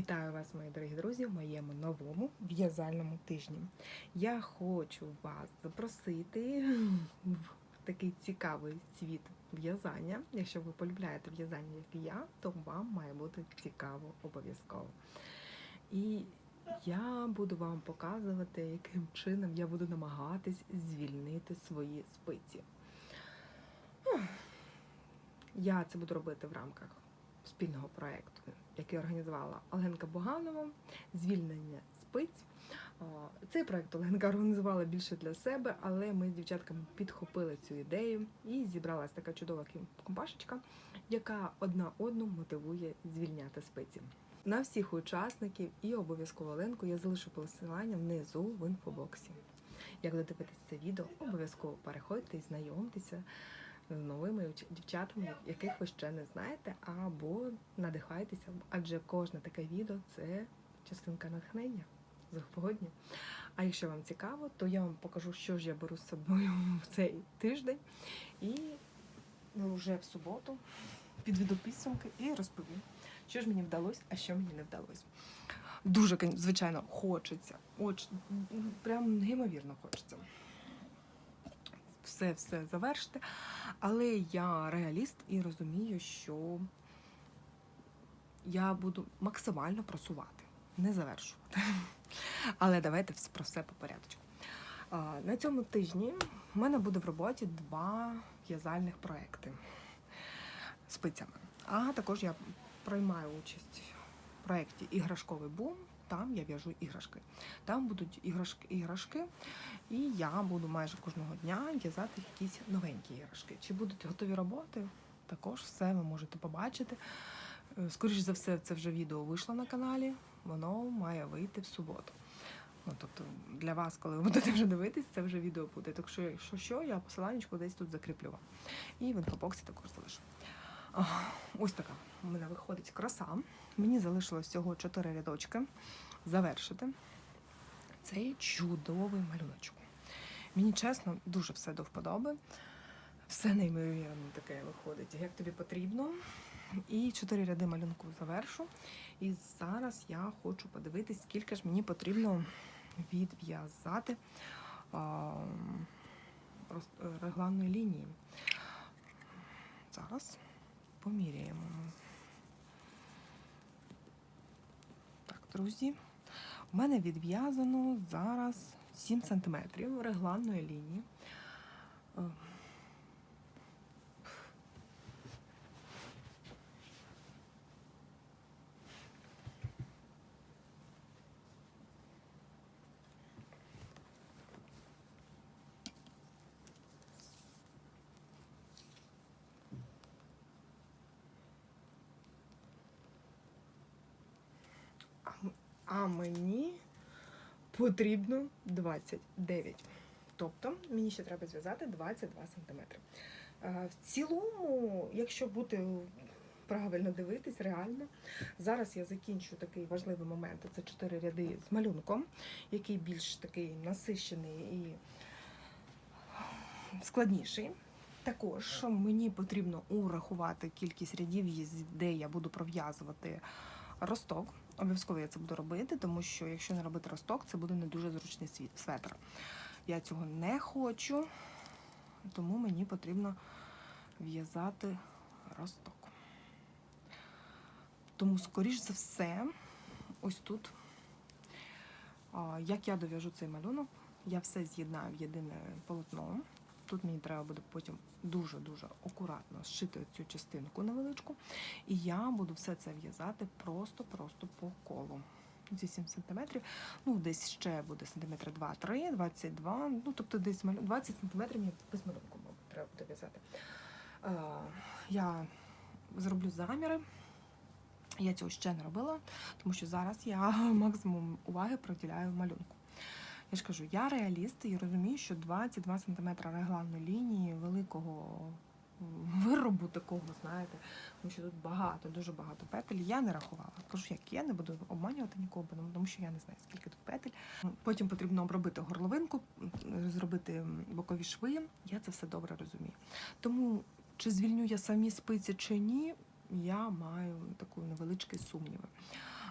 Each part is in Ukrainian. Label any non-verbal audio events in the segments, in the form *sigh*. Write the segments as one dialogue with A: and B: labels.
A: Вітаю вас, мої дорогі друзі, в моєму новому в'язальному тижні. Я хочу вас запросити в такий цікавий світ в'язання. Якщо ви полюбляєте в'язання, як я, то вам має бути цікаво обов'язково. І я буду вам показувати, яким чином я буду намагатись звільнити свої спиці. Я це буду робити в рамках спільного проєкту, який організувала Оленка Буганова, звільнення спиць. Цей проєкт Оленка організувала більше для себе, але ми з дівчатками підхопили цю ідею і зібралась така чудова компашечка, яка одна одну мотивує звільняти спиці. На всіх учасників і обов'язково Оленку я залишу посилання внизу в інфобоксі. Як додивитися це відео, обов'язково переходьте і знайомтеся з новими дівчатами, яких ви ще не знаєте, або надихайтеся, адже кожне таке відео це частинка натхнення сьогодні. А якщо вам цікаво, то я вам покажу, що ж я беру з собою в цей тиждень. І ну, вже в суботу підведу підсумки і розповім, що ж мені вдалося, а що мені не вдалося. Дуже, звичайно, хочеться. Оч, прям неймовірно хочеться. Все все завершити. Але я реаліст і розумію, що я буду максимально просувати, не завершувати. *laughs* Але давайте про все по порядку. На цьому тижні в мене буде в роботі два в'язальних проекти спицями. А також я приймаю участь в проєкті Іграшковий бум. Там я в'яжу іграшки. Там будуть іграшки, іграшки, і я буду майже кожного дня в'язати якісь новенькі іграшки. Чи будуть готові роботи? Також все ви можете побачити. Е, Скоріше за все, це вже відео вийшло на каналі. Воно має вийти в суботу. Ну, тобто для вас, коли ви будете вже дивитись, це вже відео буде. Так що, якщо що, я посиланнячку десь тут закріплю вам. І в інфобоксі також залишу. Ось така у мене виходить краса. Мені залишилось всього 4 рядочки завершити цей чудовий малюночок. Мені чесно, дуже все до вподоби. Все неймовірно таке виходить, як тобі потрібно. І чотири ряди малюнку завершу. І зараз я хочу подивитись, скільки ж мені потрібно відв'язати а, регланної лінії. Зараз поміряємо. Так, друзі, у мене відв'язано зараз 7 см регланної лінії. Е, А м- А мені потрібно 29. Тобто мені ще треба зв'язати 22 см. В цілому, якщо бути правильно дивитись, реально, зараз я закінчу такий важливий момент. Це 4 ряди з малюнком, який більш такий насищений і складніший. Також мені потрібно урахувати кількість рядів, де я буду пров'язувати росток. Обов'язково я це буду робити, тому що якщо не робити росток, це буде не дуже зручний светр. Я цього не хочу, тому мені потрібно в'язати росток. Тому, скоріш за все, ось тут, як я дов'яжу цей малюнок, я все з'єднаю в єдине полотно. Тут мені треба буде потім дуже-дуже акуратно зшити цю частинку невеличку. І я буду все це в'язати просто-просто по колу. Ці 7 см, ну десь ще буде сантиметри 2-3, 22, ну тобто десь малю- 20 см мені без малюнку треба буде в'язати. Е, я зроблю заміри. Я цього ще не робила, тому що зараз я *laughs* максимум уваги приділяю малюнку. Я ж кажу, я реаліст і розумію, що 22 см регланної лінії великого виробу такого, знаєте, тому що тут багато, дуже багато петель. Я не рахувала. Кажу, як я не буду обманювати нікого, тому що я не знаю, скільки тут петель. Потім потрібно обробити горловинку, зробити бокові шви. Я це все добре розумію. Тому чи звільню я самі спиці чи ні, я маю таку невеличкі сумніви.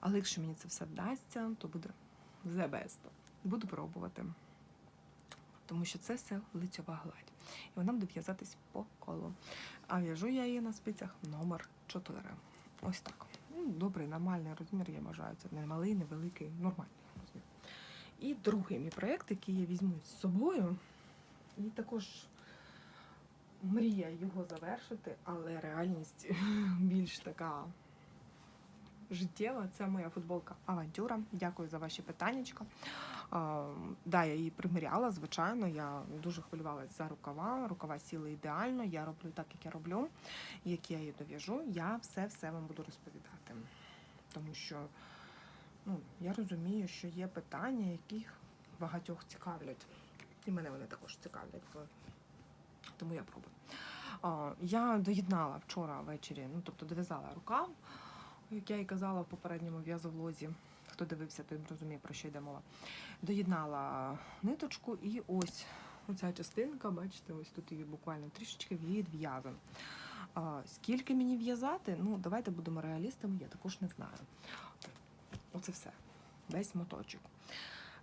A: Але якщо мені це все вдасться, то буде the best. Буду пробувати. Тому що це все лицьова гладь. І вона буде в'язатись по колу. А в'яжу я її на спицях номер 4. Ось так. Ну, Добрий, нормальний розмір, я вважаю. Це не малий, не великий, нормальний розмір. І другий мій проєкт, який я візьму з собою, і також мрія його завершити, але реальність *laughs* більш така життєва. Це моя футболка Авантюра. Дякую за ваші питаннячка. Да, я її приміряла, звичайно. Я дуже хвилювалася за рукава. Рукава сіли ідеально. Я роблю так, як я роблю, як я її дов'яжу. Я все-все вам буду розповідати. Тому що ну, я розумію, що є питання, які багатьох цікавлять. І мене вони також цікавлять. Тому я пробую. Я доєднала вчора ввечері, ну тобто дов'язала рукав, як я і казала в попередньому в'язовлозі. Хто дивився, той розуміє, про що йде мова. Доєднала ниточку і ось оця частинка, бачите, ось тут її буквально трішечки відв'язана. А, Скільки мені в'язати? Ну, давайте будемо реалістами, я також не знаю. Оце все. Весь моточок.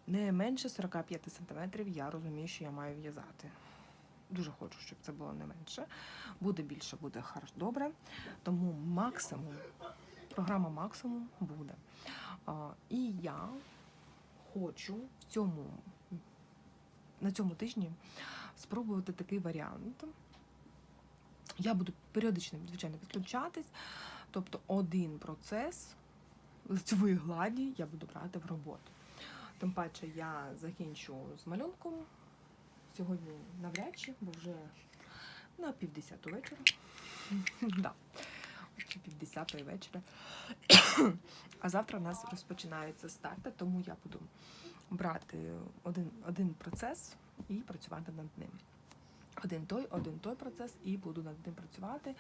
A: Не менше 45 см я розумію, що я маю в'язати. Дуже хочу, щоб це було не менше. Буде більше, буде хорошо, добре. Тому максимум, програма максимум буде. І я хочу в цьому, на цьому тижні спробувати такий варіант. Я буду періодично, звичайно, відключатись. Тобто один процес лицевої гладі я буду брати в роботу. Тим паче я закінчу з малюнком. Сьогодні навряд чи, бо вже на півдесяту вечора. *laughs* да. Чи півдесятої вечора. а завтра в нас розпочинаються старти, тому я буду брати один, один процес і працювати над ним. Один той, один той процес, і буду над ним працювати.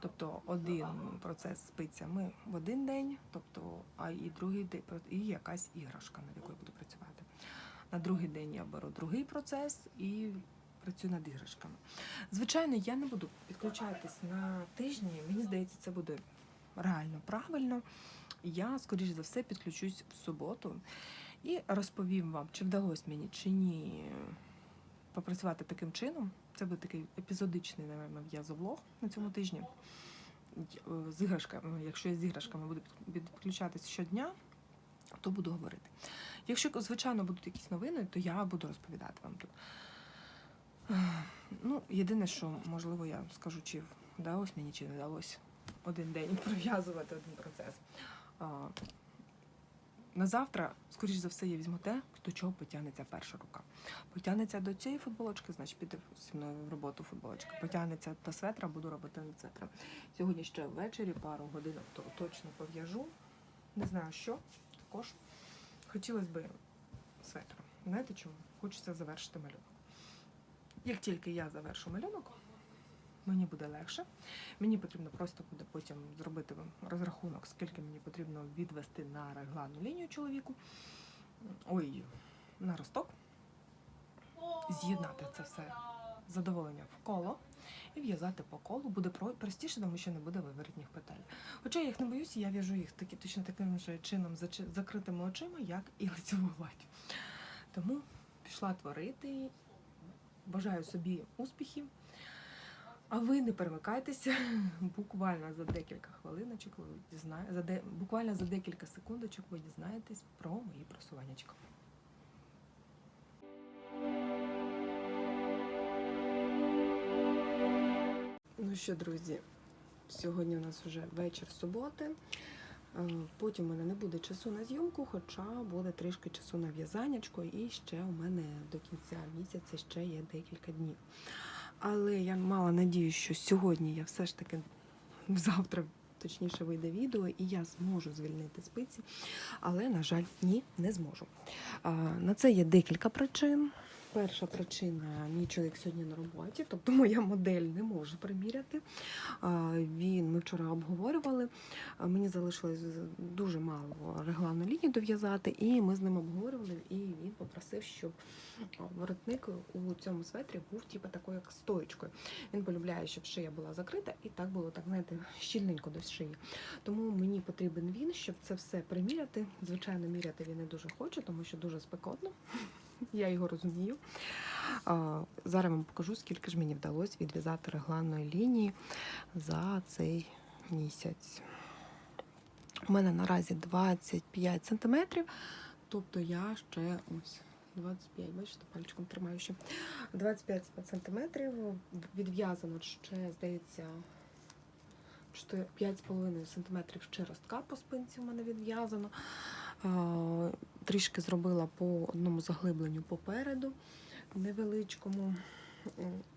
A: Тобто один процес спицями в один день, тобто, а і другий день і якась іграшка, над якою буду працювати. На другий день я беру другий процес і працюю над іграшками. Звичайно, я не буду підключатись на тижні. Мені здається, це буде реально правильно. Я, скоріш за все, підключусь в суботу і розповім вам, чи вдалося мені чи ні попрацювати таким чином. Це буде такий епізодичний, в'язовлог на цьому тижні. З іграшками, якщо я з іграшками буду підключатись щодня, то буду говорити. Якщо, звичайно, будуть якісь новини, то я буду розповідати вам тут. Ну, єдине, що, можливо, я скажу, чи вдалося мені, чи не вдалося один день *laughs* пров'язувати один процес. А, на завтра, скоріш за все, я візьму те, до чого потягнеться перша рука. Потягнеться до цієї футболочки, значить піде зі мною в роботу футболочка. Потягнеться до светра, буду робити на светра. Сьогодні ще ввечері, пару годинок, то точно пов'яжу. Не знаю що, також. Хотілося б светр. Знаєте чому? Хочеться завершити малюнок. Як тільки я завершу малюнок, мені буде легше. Мені потрібно просто буде потім зробити розрахунок, скільки мені потрібно відвести на регланну лінію чоловіку. Ой, на росток. З'єднати це все задоволення в коло і в'язати по колу. Буде простіше, тому що не буде виворотніх петель. Хоча я їх не боюся, я в'яжу їх такі, точно таким же чином закритими очима, як і лицеву гладь. Тому пішла творити. Бажаю собі успіхів. А ви не перемикайтеся *laughs* буквально за декілька хвилиночок, ви дізна... за де... буквально за декілька секундочок ви дізнаєтесь про мої просуваннячка. Ну що, друзі, сьогодні у нас вже вечір суботи. Потім у мене не буде часу на зйомку, хоча буде трішки часу на в'язаннячко, і ще у мене до кінця місяця ще є декілька днів. Але я мала надію, що сьогодні я все ж таки завтра точніше вийде відео, і я зможу звільнити спиці. Але, на жаль, ні, не зможу. На це є декілька причин. Перша причина, мій чоловік сьогодні на роботі, тобто моя модель не може приміряти. Він, ми вчора обговорювали. Мені залишилось дуже мало регланну лінію дов'язати, і ми з ним обговорювали, і він попросив, щоб воротник у цьому светрі був типу такою, як стоєчкою. Він полюбляє, щоб шия була закрита, і так було так, знаєте, щільненько до шиї. Тому мені потрібен він, щоб це все приміряти. Звичайно, міряти він не дуже хоче, тому що дуже спекотно. Я його розумію. Зараз вам покажу, скільки ж мені вдалося відв'язати регланної лінії за цей місяць. У мене наразі 25 сантиметрів, тобто я ще ось 25, бачите, пальчиком тримаю ще. 25 сантиметрів відв'язано ще, здається, 4 5,5 сантиметрів ще ростка по спинці в мене відв'язано. Трішки зробила по одному заглибленню попереду невеличкому.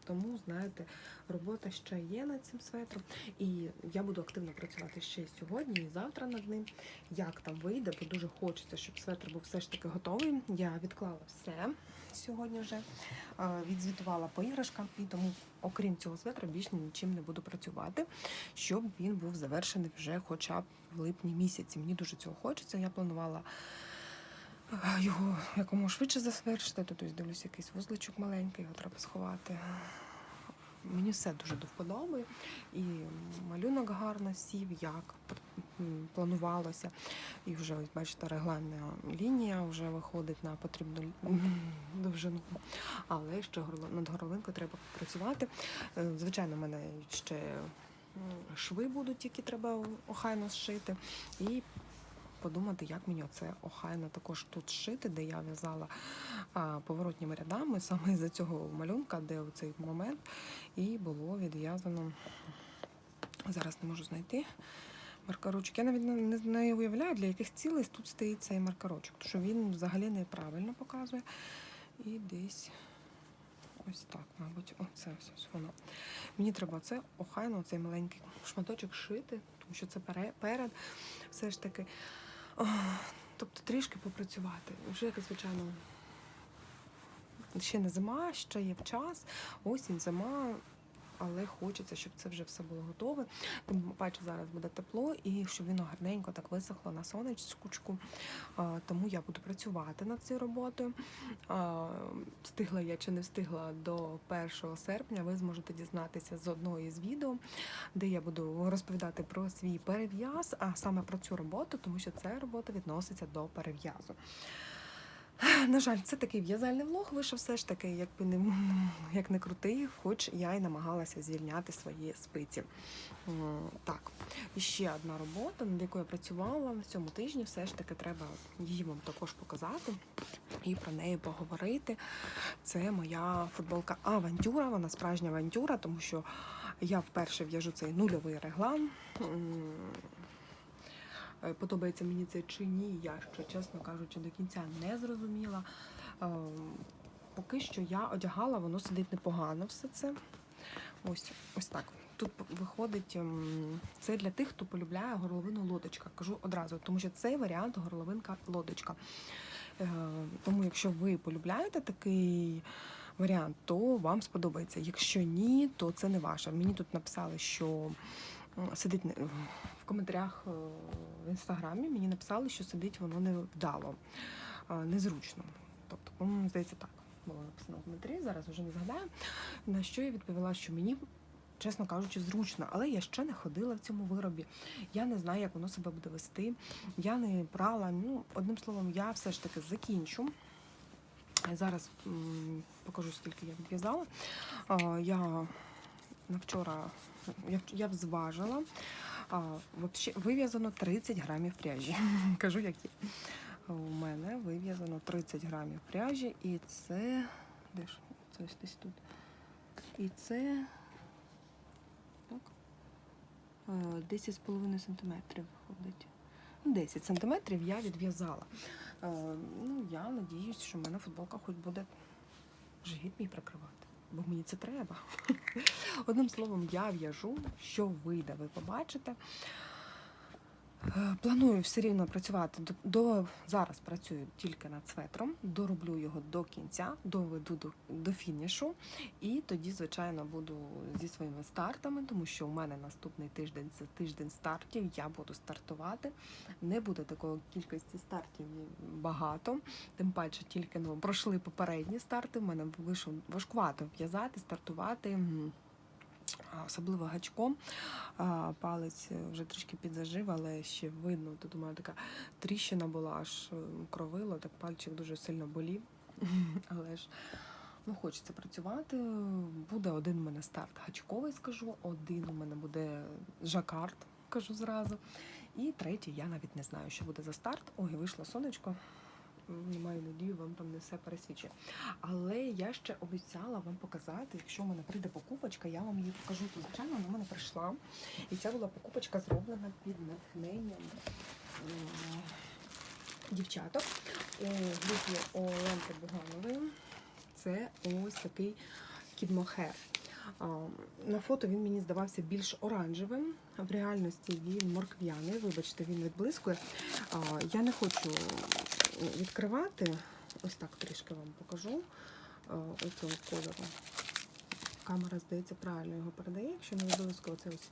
A: Тому, знаєте, робота ще є над цим светром. І я буду активно працювати ще й сьогодні, і завтра над ним. Як там вийде, бо дуже хочеться, щоб светр був все ж таки готовий. Я відклала все сьогодні вже, е, відзвітувала по іграшкам, і тому, окрім цього светра, більш нічим не буду працювати, щоб він був завершений вже хоча б в липні місяці. Мені дуже цього хочеться. Я планувала е, його якомога швидше завершити. Тут ось дивлюсь, якийсь вузличок маленький, його треба сховати. Мені все дуже до вподоби. І малюнок гарно сів, як планувалося. І вже, ось, бачите, регланна лінія вже виходить на потрібну довжину. Але ще над горловинкою треба працювати. Е, Звичайно, в мене ще шви будуть, які треба охайно зшити. І подумати, як мені оце охайно також тут зшити, де я в'язала поворотніми рядами, саме із-за цього малюнка, де цей момент, і було відв'язано. Зараз не можу знайти маркерочок. Я навіть не, не, уявляю, для яких цілей тут стоїть цей маркерочок, тому що він взагалі неправильно показує. І десь ось так, мабуть, оце ось воно. Мені треба це охайно, цей маленький шматочок шити, тому що це перед все ж таки. Тобто трішки попрацювати. Вже як, звичайно, ще не зима, ще є час, осінь, зима, але хочеться, щоб це вже все було готове. Тим паче зараз буде тепло і щоб воно гарненько так висохло на сонечку. Тому я буду працювати над цією роботою. Встигла я чи не встигла до 1 серпня. Ви зможете дізнатися з одного із відео, де я буду розповідати про свій перев'яз, а саме про цю роботу, тому що ця робота відноситься до перев'язу. *sighs* На жаль, це такий в'язальний влог вийшов все ж таки, якби не *laughs* як не крутий, хоч я й намагалася звільняти свої спиці. Так, і ще одна робота, над якою я працювала в цьому тижні, все ж таки треба її вам також показати і про неї поговорити. Це моя футболка Авантюра, вона справжня авантюра, тому що я вперше в'яжу цей нульовий реглан. Е, Подобається мені це чи ні, я ще, чесно кажучи, до кінця не зрозуміла. Е, Поки що я одягала, воно сидить непогано все це. Ось, ось так. Тут виходить ем, це для тих, хто полюбляє горловину лодочка. Кажу одразу, тому що цей варіант горловинка лодочка. Е, Тому, якщо ви полюбляєте такий варіант, то вам сподобається. Якщо ні, то це не ваше. Мені тут написали, що сидить в коментарях е, в інстаграмі. Мені написали, що сидить воно не вдало, е, незручно. Тобто, здається, так було написано в коментарі. Зараз вже не згадаю. На що я відповіла, що мені. Чесно кажучи, зручно, але я ще не ходила в цьому виробі. Я не знаю, як воно себе буде вести. Я не брала. Ну, одним словом, я все ж таки закінчу. Зараз покажу, скільки я відв'язала. Я на вчора я, я зважила. А, вив'язано 30 грамів пряжі. *laughs* Кажу, як є. У мене вив'язано 30 грамів пряжі, і це. Де ж? Це ось десь тут. І це. Так. е, 10,5 сантиметрів виходить. Ну, 10 сантиметрів я відв'язала. Ну, я надіюсь, що в мене футболка хоч буде живіт мій прикривати, бо мені це треба. *laughs* Одним словом, я в'яжу, що вийде, ви побачите. Е, Планую все рівно працювати до, до зараз працюю тільки над светром, дороблю його до кінця, доведу до, до фінішу, і тоді, звичайно, буду зі своїми стартами, тому що у мене наступний тиждень це тиждень стартів. Я буду стартувати. Не буде такої кількості стартів багато. Тим паче, тільки ну пройшли попередні старти. У мене вийшло важкувато в'язати, стартувати. Особливо гачком. Палець вже трішки підзажив, але ще видно. Тут у мене така тріщина була, аж е, кровило, так пальчик дуже сильно болів. *laughs* Але ж ну, хочеться працювати. Буде один у мене старт гачковий, скажу, один у мене буде жакард, кажу зразу. І третій, я навіть не знаю, що буде за старт. Ой, вийшло сонечко. М, Маю надію, вам там не все пересвічує. Але я ще обіцяла вам показати, якщо в мене прийде покупочка, я вам її покажу. То, звичайно, вона в мене прийшла. І ця була покупочка зроблена під натхненням дівчаток у групі Оленки Буганової. Це ось такий кідмохер. На фото він мені здавався більш оранжевим, в реальності він моркв'яний. Вибачте, він відблискує. Я не хочу відкривати. Ось так трішки вам покажу а, ось цього кольору. Камера, здається, правильно його передає, якщо не обов'язково це ось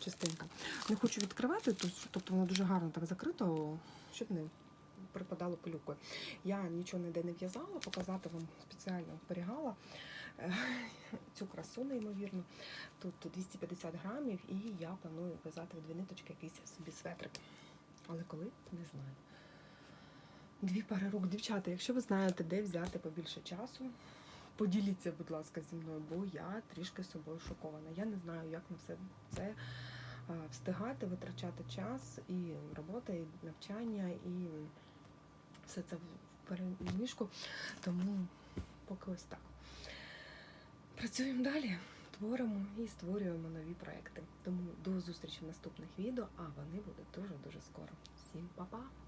A: частинка. Не хочу відкривати, тобто воно дуже гарно так закрито, щоб не припадало пилюкою. Я нічого ніде не в'язала, показати вам спеціально зберігала е, *laughs* цю красу, неймовірно. Тут 250 грамів, і я планую в'язати в дві ниточки якийсь собі светрик. Але коли не знаю. Дві пари рук, дівчата, якщо ви знаєте, де взяти побільше часу, поділіться, будь ласка, зі мною, бо я трішки собою шокована. Я не знаю, як на все це встигати, витрачати час і робота, і навчання, і все це в переміжку. Тому поки ось так. Працюємо далі, творимо і створюємо нові проекти. Тому до зустрічі в наступних відео, а вони будуть дуже-дуже скоро. Всім па-па!